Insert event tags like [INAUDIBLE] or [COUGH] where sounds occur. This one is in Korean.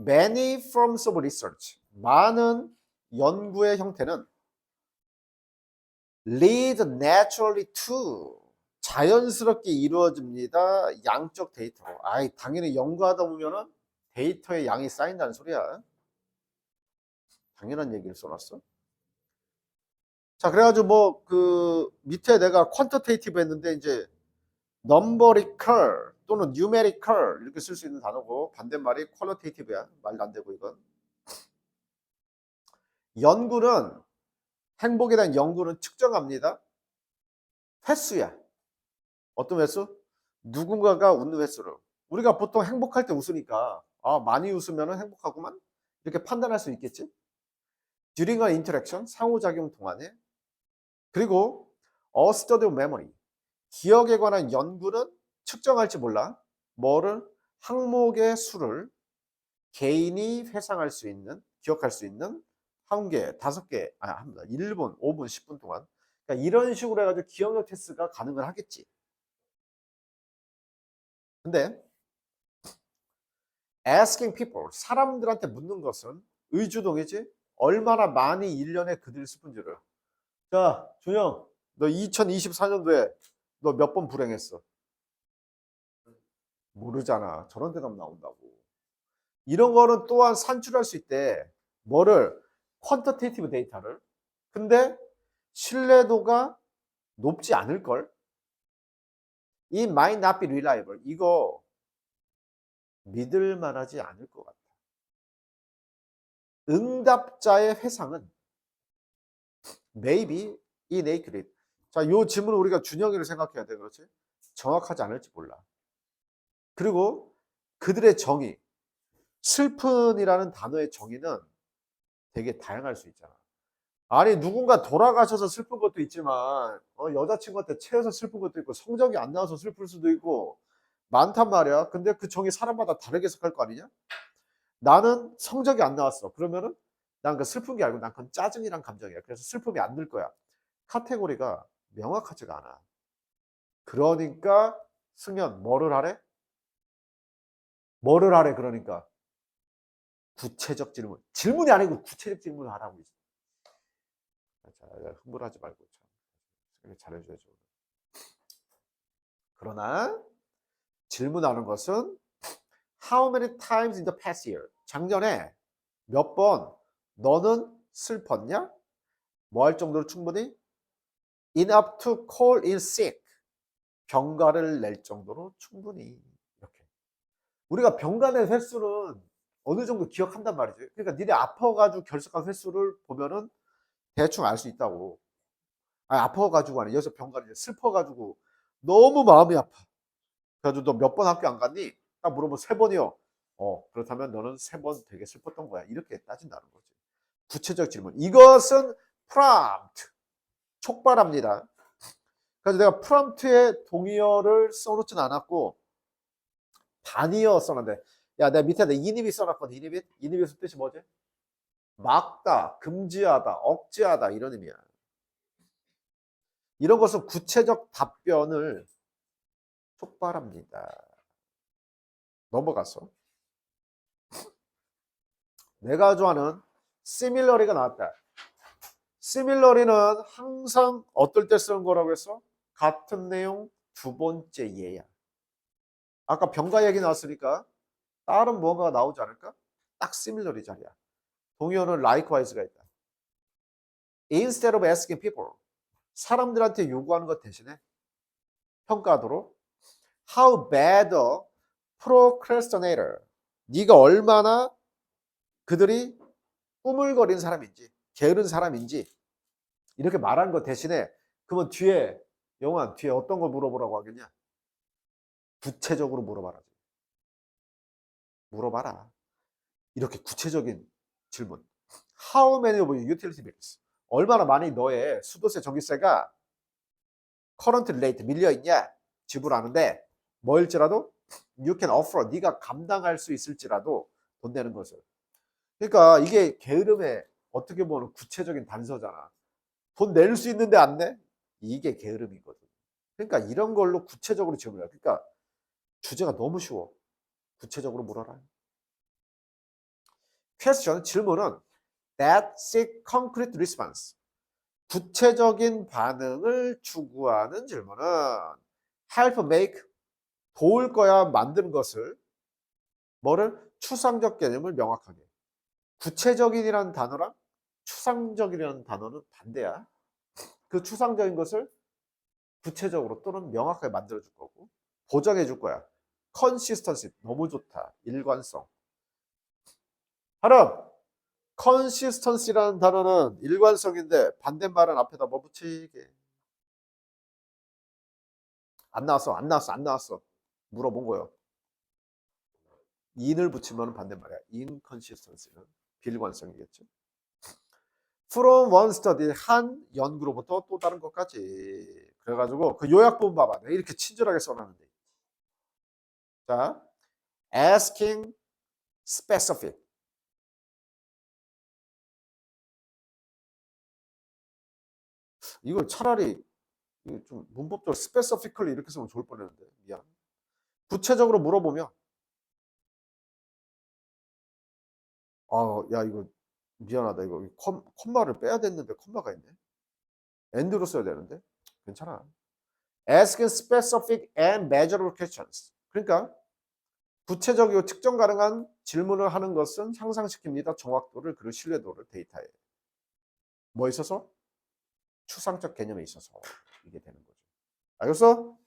many forms of research. 많은 연구의 형태는 lead naturally to 자연스럽게 이루어집니다. 양적 데이터로. 아이, 당연히 연구하다 보면은 데이터의 양이 쌓인다는 소리야. 당연한 얘기를 써놨어. 자, 그래가지고 뭐 그 밑에 내가 quantitative 했는데 이제 numerical 또는 numerical 이렇게 쓸 수 있는 단어고 반대말이 qualitative야. 말도 안 되고 이건. 연구는 행복에 대한 연구는 측정합니다. 횟수야. 어떤 횟수? 누군가가 웃는 횟수로. 우리가 보통 행복할 때 웃으니까 아 많이 웃으면 행복하구만 이렇게 판단할 수 있겠지. during an interaction 상호작용 동안에 그리고 a study of memory 기억에 관한 연구는 측정할지 몰라 뭐를 항목의 수를 개인이 회상할 수 있는 기억할 수 있는 한 개, 다섯 개, 아, 합니다. 1분, 5분, 10분 동안. 그러니까 이런 식으로 해가지고 기억력 테스트가 가능을 하겠지. 근데 asking people, 사람들한테 묻는 것은 의주동이지 얼마나 많이 1년에 그들 슬픈지를. 자, 준영, 너 2024년도에 너 몇 번 불행했어? 모르잖아. 저런 대답 나온다고. 이런 거는 또한 산출할 수 있대. 뭐를? 퀀터테이티브 데이터를. 근데 신뢰도가 높지 않을 걸. 이 might not be reliable. 이거 믿을 만하지 않을 것 같아. 응답자의 회상은 maybe inaccurate. 자, 요 질문을 우리가 준영이를 생각해야 돼. 그렇지? 정확하지 않을지 몰라. 그리고 그들의 정의, 슬픈이라는 단어의 정의는 되게 다양할 수 있잖아. 아니 누군가 돌아가셔서 슬픈 것도 있지만 어, 여자친구한테 채여서 슬픈 것도 있고 성적이 안 나와서 슬플 수도 있고 많단 말이야. 근데 그 정의 사람마다 다르게 해석할 거 아니냐? 나는 성적이 안 나왔어. 그러면은 난 그 슬픈 게 아니고 난 그건 짜증이란 감정이야. 그래서 슬픔이 안 늘 거야. 카테고리가 명확하지가 않아. 그러니까 승현 뭐를 하래? 뭐를 하래 그러니까 구체적 질문. 질문이 아니고 구체적 질문을 하라고 있어. 자, 흥분하지 말고 참 잘해줘야죠. 그러나 질문하는 것은 How many times in the past year? 작년에 몇 번 너는 슬펐냐? 뭐 할 정도로 충분히 enough to call in sick. 병가를 낼 정도로 충분히. 우리가 낸 횟수는 어느 정도 기억한단 말이죠. 그러니까 니네 아파가지고 결석한 횟수를 보면은 대충 알 수 있다고. 아니, 아파가지고 아니 여기서 병가를 슬퍼가지고 너무 마음이 아파. 그래가지고 너 몇 번 학교 안 갔니? 딱 물어보면 세 번이요. 어, 그렇다면 너는 세 번 되게 슬펐던 거야. 이렇게 따진다는 거지. 구체적 질문. 이것은 프롬프트. 촉발합니다. 그래서 내가 프롬프트에 동의어를 써놓진 않았고, 반의어 써놨는데, 야, 내가 밑에다 이니빗 써놨거든, 이니빗. 이니빗의 뜻이 뭐지? 막다, 금지하다, 억제하다, 이런 의미야. 이런 것은 구체적 답변을 촉발합니다. 넘어갔어. [LAUGHS] 내가 좋아하는 similarly가 나왔다. similarly는 항상 어떨 때 쓰는 거라고 했어? 같은 내용 두 번째 예야. 아까 병가 얘기 나왔으니까 다른 뭔가가 나오지 않을까? 딱 similarly 자리야. 동의어는 likewise가 있다. Instead of asking people, 사람들한테 요구하는 것 대신에 평가하도록 How bad a procrastinator. 네가 얼마나 그들이 꾸물거리는 사람인지, 게으른 사람인지 이렇게 말하는 것 대신에 그러면 뒤에 영환 뒤에 어떤 걸 물어보라고 하겠냐? 구체적으로 물어봐라. 물어봐라. 이렇게 구체적인 질문. How many of your utility bills? 얼마나 많이 너의 수도세, 전기세가 current rate 밀려 있냐? 지불하는데 뭐일지라도 you can offer 네가 감당할 수 있을지라도 돈 내는 것을. 그러니까 이게 게으름의 어떻게 보면 구체적인 단서잖아. 돈 낼 수 있는데 안 내? 이게 게으름이거든. 그러니까 이런 걸로 구체적으로 질문해. 그러니까 주제가 너무 쉬워. 구체적으로 물어라. question 질문은 that seek concrete response 구체적인 반응을 추구하는 질문은 help make 도울 거야 만드는 것을 뭐를 추상적 개념을 명확하게 구체적인이라는 단어랑 추상적이라는 단어는 반대야. 그 추상적인 것을 구체적으로 또는 명확하게 만들어 줄 거고 보장해 줄 거야. 컨시스턴시 너무 좋다. 일관성. 하나 컨시스턴시라는 단어는 일관성인데 반대말은 앞에다 뭐 붙이게. 안 나왔어. 안 나왔어. 안 나왔어. 물어본 거예요. in을 붙이면 반대말이야. inconsistency는 비일관성이겠죠. From one study 한 연구로부터 또 다른 것까지 그래가지고 그 요약본 봐봐. 이렇게 친절하게 써놨는데. 자, asking specific. 이걸 차라리 좀 문법적으로 specifically 이렇게 쓰면 좋을 뻔했는데 미안. 구체적으로 물어보면 아, 야 이거 미안하다 이거 컴, 콤마를 빼야 됐는데 콤마가 있네. end로 써야 되는데 괜찮아. Asking specific and measurable questions. 그러니까 구체적이고 측정 가능한 질문을 하는 것은 향상시킵니다. 정확도를 그리고 신뢰도를 데이터에. 뭐 있어서? 추상적 개념에 있어서 이게 되는 거죠. 알겠어?